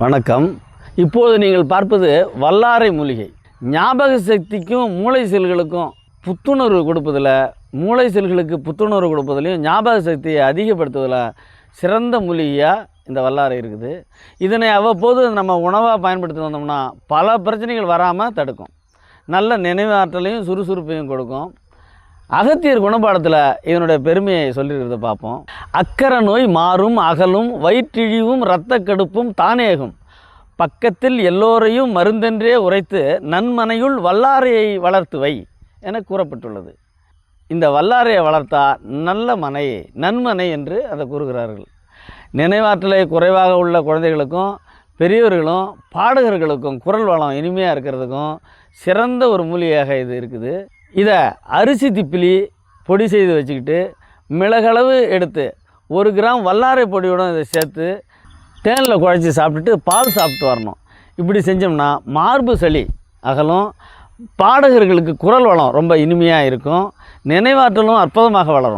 வணக்கம். இப்போது நீங்கள் பார்ப்பது வல்லாரை மூலிகை. ஞாபக சக்திக்கும் மூளை செல்களுக்கும் புத்துணர்வு கொடுப்பதில் மூளை செல்களுக்கு புத்துணர்வு கொடுப்பதிலையும் ஞாபக சக்தியை அதிகப்படுத்துவதில் சிறந்த மூலிகையாக இந்த வல்லாரை இருக்குது. இதனை அவ்வப்போது நம்ம உணவாக பயன்படுத்தி வந்தோம்னா பல பிரச்சனைகள் வராமல் தடுக்கும். நல்ல நினைவாற்றலையும் சுறுசுறுப்பையும் கொடுக்கும். அகத்தியர் குணபாடத்தில் இதனுடைய பெருமையை சொல்லியிருக்கிறத பார்ப்போம். அக்கர நோய் மாறும் அகலும் வயிற்றிழிவும் இரத்த கடுப்பும் தானேகும். பக்கத்தில் எல்லோரையும் மருந்தென்றே உரைத்து நன்மனையுள் வல்லாரையை வளர்த்து வை என கூறப்பட்டுள்ளது. இந்த வல்லாரையை வளர்த்தா நல்ல மனை நன்மனை என்று அதை கூறுகிறார்கள். நினைவாற்றலை குறைவாக உள்ள குழந்தைகளுக்கும் பெரியவர்களும் பாடகர்களுக்கும் குரல் வளம் இனிமையாக இருக்கிறதுக்கும் சிறந்த ஒரு மூலிகையாக இது இருக்குது. இதை அரிசி திப்பிலி பொடி செய்து வச்சுக்கிட்டு மிளகளவு எடுத்து ஒரு கிராம் வல்லாரை பொடியுடன் இதை சேர்த்து தேனில் குழச்சி சாப்பிட்டுட்டு பால் சாப்பிட்டு வரணும். இப்படி செஞ்சோம்னா மார்பு சளி அகலும் பாடகர்களுக்கு குரல் வளம் ரொம்ப இனிமையாக இருக்கும் நினைவாற்றலும் அற்புதமாக வளரும்.